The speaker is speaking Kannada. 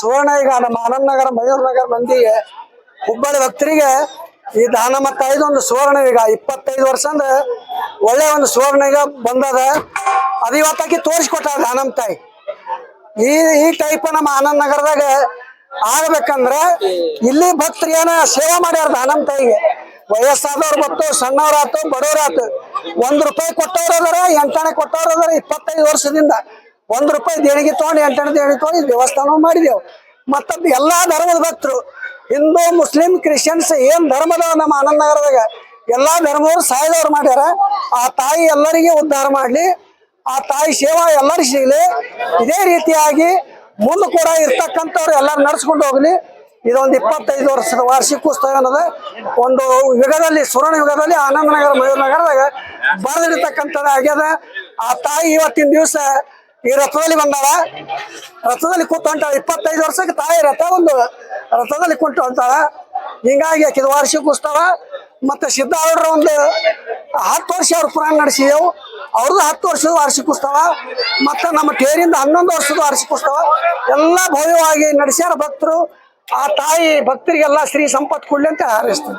ಸುವರ್ಣ ಈಗ ನಮ್ಮ ಆನಂದ್ ನಗರ ಮಯೂರ್ ನಗರ ಮಂದಿಗೆ ಹುಬ್ಬಳ್ಳಿ ಭಕ್ತರಿಗೆ ಈ ದಾನಮ್ಮ ಐದು ಒಂದು ಸುವರ್ಣ ಈಗ ಇಪ್ಪತ್ತೈದು ವರ್ಷ ಅಂದ್ರೆ ಒಳ್ಳೆ ಒಂದು ಸುವರ್ಣ ಈಗ ಬಂದದ. ಅದು ಇವತ್ತಾಕಿ ತೋರಿಸ್ಕೊಟ್ಟ ದಾನಮ್ಮ ತಾಯಿ. ಈ ಈ ಟೈಪ್ ನಮ್ಮ ಆನಂದ್ ನಗರದಾಗ ಆಗ್ಬೇಕಂದ್ರೆ ಇಲ್ಲಿ ಭಕ್ತರು ಏನ ಸೇವೆ ಮಾಡ್ಯಾರ ದಾನಮ್ಮ ತಾಯಿಗೆ. ವಯಸ್ಸಾದವ್ರು ಬತ್ತು ಸಣ್ಣವ್ರಾತು, ಬಡವ್ರಾತು, ಒಂದ್ ರೂಪಾಯಿ ಕೊಟ್ಟವ್ರು ಅದಾರ ಎಂಟಣೆ ಕೊಟ್ಟವ್ರು ಅದಾರ ಇಪ್ಪತ್ತೈದು ವರ್ಷದಿಂದ. ಒಂದ್ ರೂಪಾಯಿ ದೇಣಿಗೆ ತಗೊಂಡು ಎಂಟು ದೇಣಿಗೆ ತಗೊಂಡು ವ್ಯವಸ್ಥಾನ ಮಾಡಿದೆವು. ಮತ್ತ ಎಲ್ಲಾ ಧರ್ಮದ ಭಕ್ತರು, ಹಿಂದೂ, ಮುಸ್ಲಿಂ, ಕ್ರಿಶ್ಚಿಯನ್ಸ್ ಏನ್ ಧರ್ಮದ ನಮ್ಮ ಆನಂದ ನಗರದಾಗ, ಎಲ್ಲಾ ಧರ್ಮದವ್ರು ಸಾಯದವ್ರು ಮಾಡ್ಯಾರ. ಆ ತಾಯಿ ಎಲ್ಲರಿಗೆ ಉದ್ಧಾರ ಮಾಡ್ಲಿ, ಆ ತಾಯಿ ಸೇವಾ ಎಲ್ಲರಿಗೂ ಸಿಗ್ಲಿ ಇದೇ ರೀತಿಯಾಗಿ ಮುಂದೆ ಕೂಡ ಇರ್ತಕ್ಕಂಥವ್ರು ಎಲ್ಲರೂ ನಡ್ಸ್ಕೊಂಡು ಹೋಗ್ಲಿ. ಇದೊಂದು ಇಪ್ಪತ್ತೈದು ವರ್ಷದ ವಾರ್ಷಿಕೋತ್ಸವ ಅನ್ನೋದು ಒಂದು ಯುಗದಲ್ಲಿ, ಸುವರ್ಣ ಯುಗದಲ್ಲಿ ಆನಂದನಗರ ಮಯೂರ್ ನಗರದಾಗ ಬರೆದಿರ್ತಕ್ಕಂಥದ್ದು ಆಗ್ಯದ. ಆ ತಾಯಿ ಇವತ್ತಿನ ದಿವಸ ಈ ರಥದಲ್ಲಿ ಬಂದಾಳ ರಥದಲ್ಲಿ ಕೂತು ಹೊಂಟಾಳ ಇಪ್ಪತ್ತೈದು ವರ್ಷಕ್ಕೆ ತಾಯಿ ರಥ ಒಂದು ರಥದಲ್ಲಿ ಕುಂಟು ಹೊಂಟಾಳ ಹಿಂಗಾಗಿ ಆಕಿದ ವಾರ್ಷಿಕೋತ್ಸವ. ಮತ್ತೆ ಸಿದ್ದಾರೂಢರ ಒಂದು ಹತ್ತು ವರ್ಷ ಅವ್ರ ಪುರಾಣ ನಡೆಸಿದೆವು. ಅವ್ರದ್ದು ಹತ್ತು ವರ್ಷದ ವಾರ್ಷಿಕ ಉತ್ಸವ ಮತ್ತೆ ನಮ್ಮ ಟೇರಿಂದ ಹನ್ನೊಂದು ವರ್ಷದ ವಾರ್ಷಿಕ ಉತ್ಸವ ಎಲ್ಲ ಭವ್ಯವಾಗಿ ನಡೆಸ್ಯಾರ ಭಕ್ತರು. ಆ ತಾಯಿ ಭಕ್ತರಿಗೆಲ್ಲ ಶ್ರೀ ಸಂಪತ್ ಕೊಡ್ಲಿ ಅಂತ ಹಾರೈಸ್ತಾರೆ.